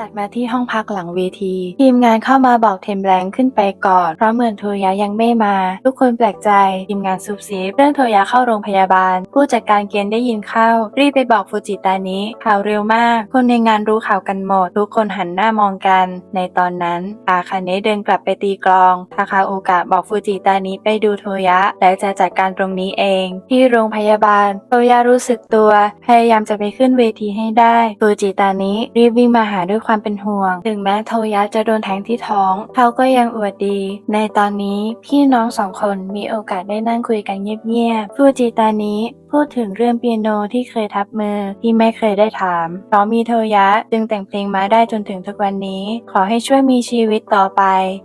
ตัดมาที่ห้องพักหลังเวที ทีมงานเข้ามาบอกเทมแรงขึ้นไปก่อน เพราะเหมือนโทยะยังไม่มา ทุกคนแปลกใจ ทีมงานซุบซิบเรื่องโทยะเข้าโรงพยาบาล ผู้จัดการเกณฑ์ได้ยินเข้า รีบไปบอกฟูจิตานิข่าวเร็วมาก คนในงานรู้ข่าวกันหมด ทุกคนหันหน้ามองกัน ในตอนนั้นอาคาเนะเดินกลับไปตีกลองทาคาโอกะบอกฟูจิตานิไปดูโทยะและจะจัดการตรงนี้เอง ที่โรงพยาบาล โทยะรู้สึกตัว พยายามจะไปขึ้นเวทีให้ได้ฟูจิตานิรีบวิ่งมาหาด้วยความเป็นห่วง ถึงแม้โทยะจะโดนแทงที่ท้อง เขาก็ยังอวดดี ในตอนนี้พี่น้องสองคนมีโอกาสได้นั่งคุยกันเงียบๆฟูจิตานิ พูดถึงเรื่องเปียโนที่เคยทับมือที่ไม่เคยได้ถามเพราะมีโทยะจึงแต่งเพลงมาได้จนถึงทุกวันนี้ ขอให้ช่วยมีชีวิตต่อไป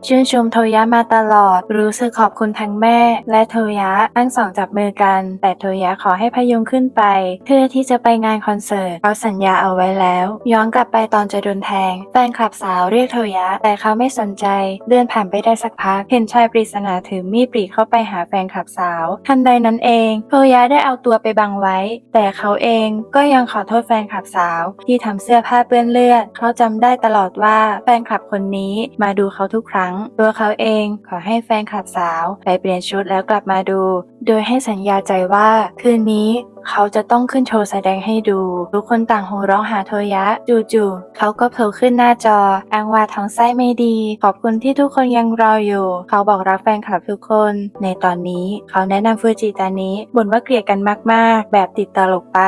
ชื่นชมโทยะมาตลอด รู้สึกขอบคุณทั้งแม่ และโทยะทั้งสองจับมือกัน แต่โทยะขอให้พยุงขึ้นไป เพื่อที่จะไปงานคอนเสิร์ตเขาสัญญาเอาไว้แล้ว ย้อนกลับไปตอนจะโดนแทงแฟนคลับสาวเรียกโทยะ แต่เขาไม่สนใจ เดินผ่านไปได้สักพัก เห็นชายปริศนาถือมีดปรีเข้าไปหาแฟนคลับสาวทันใดนั้นเอง โทยะได้เอาตัวไปบังไว้ แต่เขาเองก็ยังขอโทษแฟนคลับสาว ที่ทำเสื้อผ้าเปื้อนเลือด เขาจำได้ตลอดว่าแฟนคลับคนนี้มาดูเขาทุกครั้ง ตัวเขาเองขอให้แฟนคลับสาว ไปเปลี่ยนชุดแล้วกลับมาดู โดยให้สัญญาใจว่าคืนนี้ เขาจะต้องขึ้นโชว์แสดงให้ดู ทุกคนต่างโห่ร้องหาโทยะ จู่ๆเขาก็โผล่ขึ้นหน้าจออ้างว่าท้องไส้ไม่ดี ขอบคุณที่ทุกคนยังรออยู่ เขาบอกรักแฟนคลับทุกคน ในตอนนี้เขาแนะนำฟูจิตานิบ่นว่าเกลียดกันมากๆ แบบติดตลกไป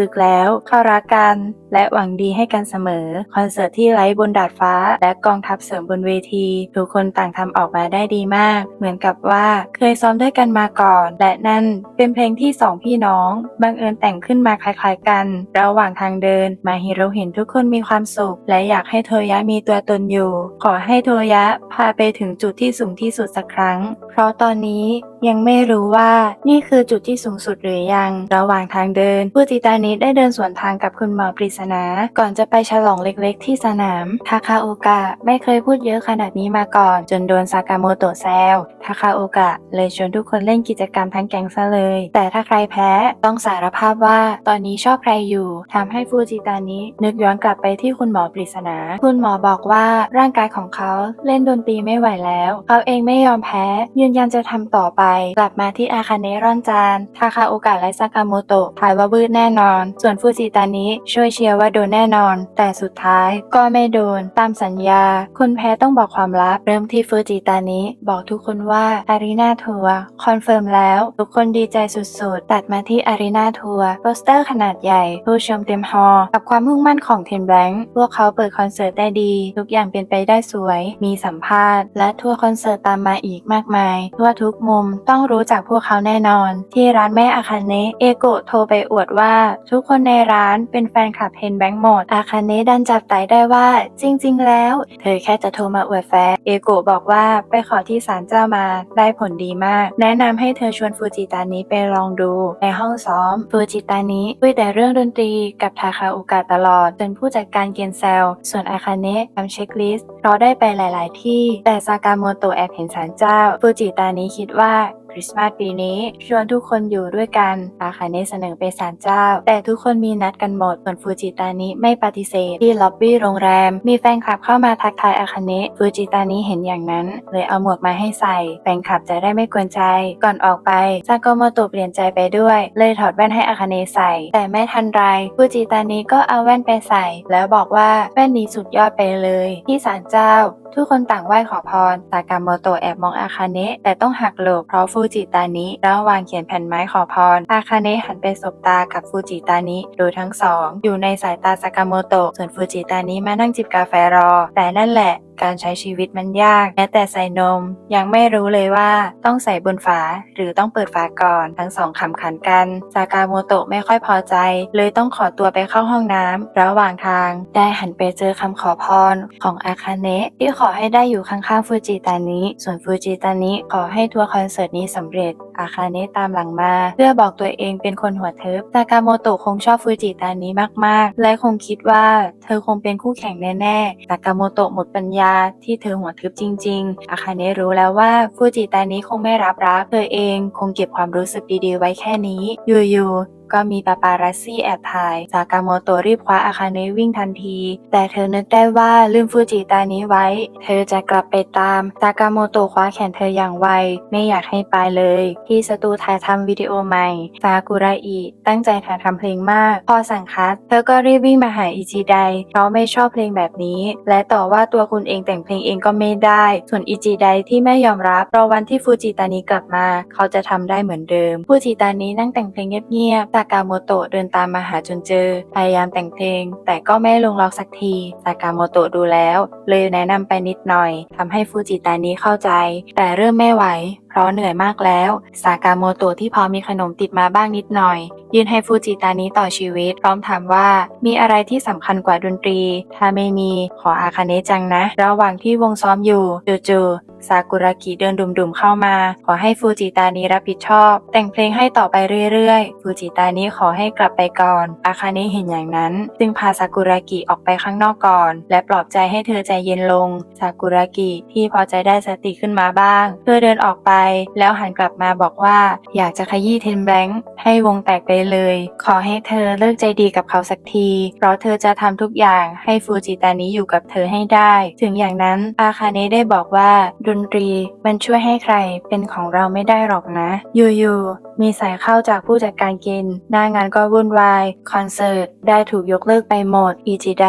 ลึกๆแล้วเขารักกัน และหวังดีให้กันเสมอ คอนเสิร์ตที่ไลฟ์บนดาดฟ้า และกองทัพเสริมบนเวที ทุกคนต่างทำออกมาได้ดีมาก เหมือนกับว่าเคยซ้อมด้วยกันมาก่อน และนั่นเป็นเพลงที่สองพี่น้องบังเอิญแต่งขึ้นมาคล้ายๆกัน ระหว่างทางเดิน มาฮิโรเห็นทุกคนมีความสุข และอยากให้โทยะมีตัวตนอยู่ ขอให้โทยะพาไปถึงจุดที่สูงที่สุดสักครั้ง เพราะตอนนี้ยังไม่รู้ว่านี่คือจุดที่สูงสุดหรือยัง ระหว่างทางเดินผู้จิตานิได้เดินสวนทางกับคุณหมอปริศนา ก่อนจะไปฉลองเล็กๆ ที่สนาม ทาคาโอกะไม่เคยพูดเยอะขนาดนี้มาก่อน จนโดนซากาโมโตะแซว ทาคาโอกะเลยชวนทุกคนเล่นกิจกรรมทั้งแก๊งซะเลย แต่ถ้าใครแพ้ต้องสารภาพว่าตอนนี้ชอบใครอยู่ทำให้ฟูจิตานินึกย้อนกลับไปที่คุณหมอปริศนา คุณหมอบอกว่าร่างกายของเขาเล่นดนตรีไม่ไหวแล้ว เขาเองไม่ยอมแพ้ ยืนยันจะทำต่อไปกลับมาที่อาคาเนร่อนจานทาคาโอกะและซากาโมโตะทายว่าบืดแน่นอน ส่วนฟูจิตานิช่วยเชียร์ว่าโดนแน่นอน แต่สุดท้ายก็ไม่โดน ตามสัญญา คนแพ้ต้องบอกความลับ เริ่มที่ฟูจิตานิบอกทุกคนว่าอารีนาทัวร์คอนเฟิร์มแล้วทุกคนดีใจสุดๆ ตัดมาที่อารีนาทัวร์โปสเตอร์ขนาดใหญ่ ผู้ชมเต็มฮอลล์กับความมุ่งมั่นของเทมแบงค์พวกเขาเปิดคอนเสิร์ตได้ดี ทุกอย่างเป็นไปได้สวย มีสัมภาษณ์ และทัวร์คอนเสิร์ตตามมาอีกมากมาย ทั่วทุกมุมต้องรู้จักพวกเขาแน่นอน ที่ร้านแม่อาคาเนะเอโกะโทรไปอวดว่า ทุกคนในร้านเป็นแฟนคลับเทนแบงค์หมด อาคาเนะดันจับไตได้ว่า จริง ๆ แล้ว เธอแค่จะโทรมาอวดแฟนเอโกะบอกว่าไปขอที่ศาลเจ้ามาได้ผลดีมาก แนะนำให้เธอชวนฟูจิตานิไปลองดู ในห้องซ้อมฟูจิตานิคุยแต่เรื่องดนตรีกับทาคาโอกะตลอดจนผู้จัดการเกียนแซวส่วนอาคาเนะทำเช็คลิสต์เพราะได้ไปหลาย ๆ ที่ แต่ซากาโมโตะแอบเห็นศาลเจ้าฟูจิตานิคิดว่า ริสต์มาสปีนี้ ชวนทุกคนอยู่ด้วยกันอาคาเนเสนอไปศาลเจ้า แต่ทุกคนมีนัดกันหมด ส่วนฟูจิตานิไม่ปฏิเสธ ที่ล็อบบี้โรงแรม มีแฟนคลับเข้ามาทักทายอาคาเนะฟูจิตานิเห็นอย่างนั้น เลยเอาหมวกมาให้ใส่ แฟนคลับจะได้ไม่กวนใจ ก่อนออกไปซากาโมโตะเปลี่ยนใจไปด้วย เลยถอดแว่นให้อาคาเนะใส่ แต่ไม่ทันไรฟูจิตานิก็เอาแว่นไปใส่ แล้วบอกว่าแว่นนี้สุดยอดไปเลย ที่ศาลเจ้าทุกคนต่างไหว้ขอพรสากาโมโตะแอบมองอาคาเนะแต่ต้องหักหลบเพราะฟูจิตานิแล้ววางเขียนแผ่นไม้ขอพร อาคาเนะหันไปสบตากับฟูจิตานิโดยทั้งสอง อยู่ในสายตาซากาโมโตะส่วนฟูจิตานิมานั่งจิบกาแฟรอ แต่นั่นแหละ การใช้ชีวิตมันยาก แม้แต่ใส่นม ยังไม่รู้เลยว่าต้องใส่บนฝาหรือต้องเปิดฝาก่อน ทั้งสองขำขันกัน ซากาโมโตะไม่ค่อยพอใจ เลยต้องขอตัวไปเข้าห้องน้ำระหว่างทาง ได้หันไปเจอคำขอพรของอาคาเนะที่ขอให้ได้อยู่ข้างๆฟูจิตานิส่วนฟูจิตานิขอให้ทัวร์คอนเสิร์ตนี้สำเร็จ อาคาเนะตามหลังมา เพื่อบอกตัวเองเป็นคนหัวเทิบซากาโมโตะคงชอบฟูจิตานิมากๆ และคงคิดว่า เธอคงเป็นคู่แข่งแน่ๆซากาโมโตะหมดปัญญาที่เธอหัวทึบจริง ๆ อาคาเนะรู้แล้วว่าฟูจิตานี้คงไม่รับรักเธอเองคงเก็บความรู้สึกดีๆ ไว้แค่นี้อยู่ๆ ก็มีปาปารัสซี่แอบถ่าย ซากาโมโตะรีบคว้าอาคาเนะวิ่งทันที แต่เธอนึกได้ว่าลืมฟูจิตานี้ไว้ เธอจะกลับไปตาม ซากาโมโตะคว้าแขนเธออย่างไว ไม่อยากให้ไปเลย ที่สตูถ่ายทำวิดีโอใหม่ ซากุระอิตั้งใจถ่ายทำเพลงมาก พอสั่งคัด เธอก็รีบวิ่งมาหาอิจิไดเพราะไม่ชอบเพลงแบบนี้ และต่อว่าตัวคุณเองแต่งเพลงเองก็ไม่ได้ ส่วนอิจิไดที่ไม่ยอมรับรอวันที่ฟูจิตานิกลับมา เขาจะทำได้เหมือนเดิม ฟูจิตานินั่งแต่งเพลงเงียบๆซากาโมโตะเดินตามมาหาจนเจอ พยายามแต่งเพลง แต่ก็ไม่ลงล็อกสักทีซากาโมโตะดูแล้ว เลยแนะนำไปนิดหน่อย ทำให้ฟูจิตานิเข้าใจ แต่เริ่มไม่ไหว เพราะเหนื่อยมากแล้วซากาโมโตะที่พอมีขนมติดมาบ้างนิดหน่อย ยื่นให้ฟูจิตานิต่อชีวิต พร้อมถามว่า มีอะไรที่สำคัญกว่าดนตรี ถ้าไม่มีขออาคาเนะจังนะ ระหว่างที่วงซ้อมอยู่จู่ๆซากุระกิเดินดุ่มๆเข้ามา ขอให้ฟูจิตานิรับผิดชอบ แต่งเพลงให้ต่อไปเรื่อยๆ ฟูจิตานิขอให้กลับไปก่อนอาคาเนะเห็นอย่างนั้น จึงพาซากุระกิออกไปข้างนอกก่อน และปลอบใจให้เธอใจเย็นลงซากุระกิที่พอใจได้สติขึ้นมาบ้าง เธอเดินออกไป แล้วหันกลับมาบอกว่าอยากจะขยี้เทนแบงค์ให้วงแตกไปเลย ขอให้เธอเลิกใจดีกับเขาสักที เพราะเธอจะทำทุกอย่างให้ฟูจิตานิอยู่กับเธอให้ได้ ถึงอย่างนั้นอาคาเนะได้บอกว่าดนตรีมันช่วยให้ใครเป็นของเราไม่ได้หรอกนะ อยู่ๆมีสายเข้าจากผู้จัดการเกินหน้างานก็วุ่นวาย คอนเสิร์ตได้ถูกยกเลิกไปหมด อีจิได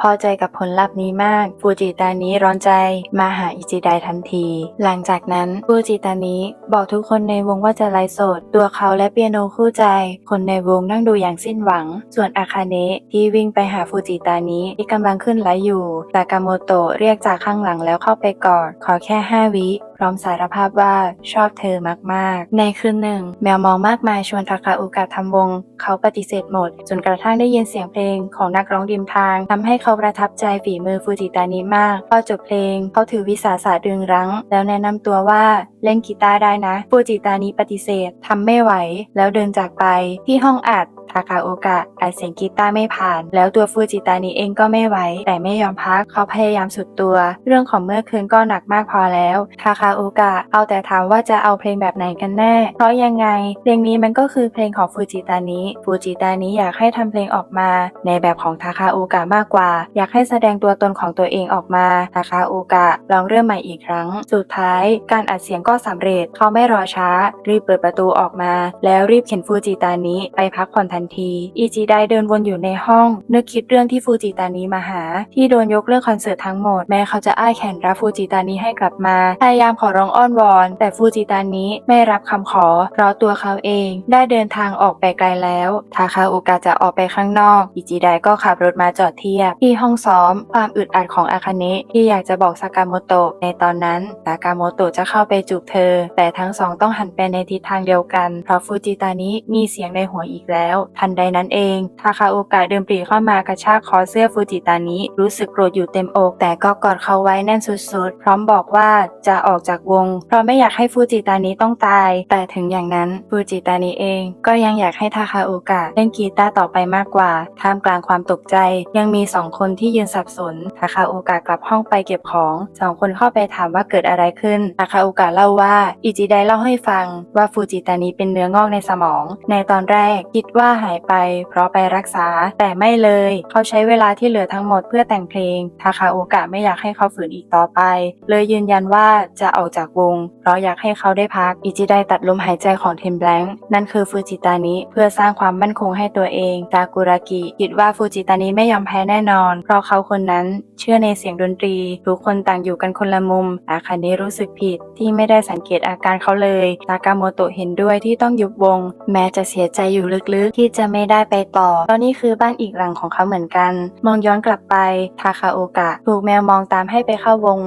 พอใจกับผลลัพธ์นี้มาก ฟูจิตานิร้อนใจมาหาอิจิไดทันที หลังจากนั้นฟูจิตานิบอกทุกคนในวงว่าจะไลฟ์สด ตัวเขาและเปียโนคู่ใจ คนในวงนั่งดูอย่างสิ้นหวัง ส่วนอาคาเนะที่วิ่งไปหาฟูจิตานิที่กำลังขึ้นไลฟ์อยู่ซากาโมโตะเรียกจากข้างหลังแล้วเข้าไปกอดขอแค่ 5 วิพร้อมสารภาพว่าชอบเธอมากๆ ในคืนหนึ่ง แมวมองมากมายชวนทาคาอุกะทำวง เขาปฏิเสธหมด จนกระทั่งได้ยินเสียงเพลงของนักร้องริมทางทำให้เขาประทับใจฝีมือฟูจิตานิมาก พอจบเพลง เขาถือวิสาสะดึงรั้ง แล้วแนะนำตัวว่าเล่นกีตาร์ได้นะ ฟูจิตานิปฏิเสธทำไม่ไหว แล้วเดินจากไปที่ห้องอัด ทาคาโอกะอัดเสียงกีตาร์ไม่ผ่าน แล้วตัวฟูจิตานิเองก็ไม่ไหวแต่ไม่ยอมพักเขาพยายามสุดตัว เรื่องของเมื่อคืนก็หนักมากพอแล้วทาคาโอกะเอาแต่ถามว่าจะเอาเพลงแบบไหนกันแน่ เพราะยังไง เพลงนี้มันก็คือเพลงของฟูจิตานิฟูจิตานิอยากให้ทำเพลงออกมา ในแบบของทาคาโอกะมากกว่า อยากให้แสดงตัวตนของตัวเองออกมาทาคาโอกะลองเริ่มใหม่อีกครั้ง สุดท้าย การอัดเสียงก็สำเร็จเขาไม่รอช้า รีบเปิดประตูออกมา แล้วรีบเข็นฟูจิตานิไปพักผ่อนทันทีอิจิไดเดินวนอยู่ในห้อง นึกคิดเรื่องที่ฟูจิตานิมาหา ที่โดนยกเลิกคอนเสิร์ตทั้งหมด แม้เขาจะอ้ายแขนรับฟูจิตานิให้กลับมา พยายามขอร้องอ้อนวอน แต่ฟูจิตานิไม่รับคำขอ เพราะตัวเขาเองได้เดินทางออกไปไกลแล้วทาคาโอกะจะออกไปข้างนอก อิจิไดก็ขับรถมาจอดเทียบ ที่ห้องซ้อม ความอึดอัดของอาคาเนะที่อยากจะบอกซากาโมโตะในตอนนั้นซากาโมโตะจะเข้าไปจูบเธอ แต่ทั้งสองต้องหันไปในทิศทางเดียวกัน เพราะฟูจิตานิมีเสียงในหัวอีกแล้วทันใดนั้นเอง ทาคาโอกะเดินปรีเข้ามากระชากคอเสื้อฟูจิตานิรู้สึกโกรธอยู่เต็มอก แต่ก็กอดเขาไว้แน่นสุดๆ พร้อมบอกว่าจะออกจากวง เพราะไม่อยากให้ฟูจิตานิต้องตาย แต่ถึงอย่างนั้นฟูจิตานิเอง ก็ยังอยากให้ทาคาโอกะเล่นกีตาร์ต่อไปมากกว่า ท่ามกลางความตกใจ ยังมีสองคนที่ยืนสับสน ทาคาโอกะกลับห้องไปเก็บของสองคนเข้าไปถามว่าเกิดอะไรขึ้น ทาคาโอกะเล่าว่า อิจิไดเล่าให้ฟังว่าฟูจิตานิเป็นเนื้องอกในสมอง ในตอนแรกคิดว่าหายไป เพราะไปรักษา แต่ไม่เลย เขาใช้เวลาที่เหลือทั้งหมดเพื่อแต่งเพลง ทาคาโอกะไม่อยากให้เขาฝืนอีกต่อไป เลยยืนยันว่าจะออกจากวง เพราะอยากให้เขาได้พัก อิจิไดตัดลมหายใจของเทมแบงค์นั่นคือฟูจิตานิเพื่อสร้างความมั่นคงให้ตัวเองซากุระกิคิดว่าฟูจิตานิไม่ยอมแพ้แน่นอน เพราะเขาคนนั้นเชื่อในเสียงดนตรี ทุกคนต่างอยู่กันคนละมุม อาคาเนรู้สึกผิดที่ไม่ได้สังเกตอาการเขาเลยซากาโมโตะเห็นด้วยที่ต้องยุบวง แม้จะเสียใจอยู่ลึกๆ ที่จะไม่ได้ไปต่อเพราะนี่คือบ้านอีกหลังของเขาเหมือนกัน มองย้อนกลับไปทาคาโอกะ ถูกแมวมองตามให้ไปเข้าวง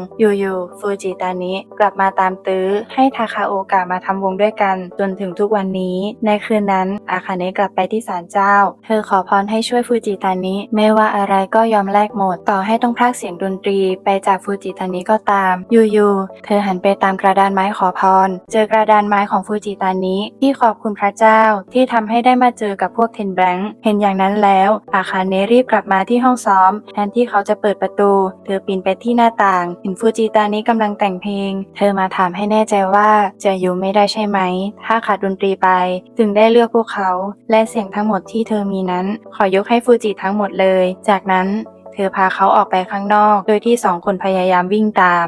ยู่ๆฟูจิตานิกลับมาตามตื้อ ให้ทาคาโอกะมาทำวงด้วยกัน จนถึงทุกวันนี้ ในคืนนั้นอาคาเนะกลับไปที่ศาลเจ้า เธอขอพรให้ช่วยฟูจิตานิไม่ว่าอะไรก็ยอมแลกหมด ต่อให้ต้องพากเสียงดนตรีไปจากฟูจิตานิก็ตามยู่ๆเธอหันไปตามกระดานไม้ขอพร เจอกระดานไม้ของฟูจิตานิที่ขอบคุณพระเจ้าที่ทำให้ได้มาเจอกับพวกเทนแบงค์เห็นอย่างนั้นแล้ว อาคาเนรีบกลับมาที่ห้องซ้อม แทนที่เขาจะเปิดประตู เธอปีนไปที่หน้าต่างเห็นฟูจิตานี้กำลังแต่งเพลง เธอมาถามให้แน่ใจว่าจะอยู่ไม่ได้ใช่ไหม ถ้าขาดดนตรีไป จึงได้เลือกพวกเขา และเสียงทั้งหมดที่เธอมีนั้น ขอยกให้ฟูจิทั้งหมดเลย จากนั้นเธอพาเขาออกไปข้างนอก โดยที่สองคนพยายามวิ่งตาม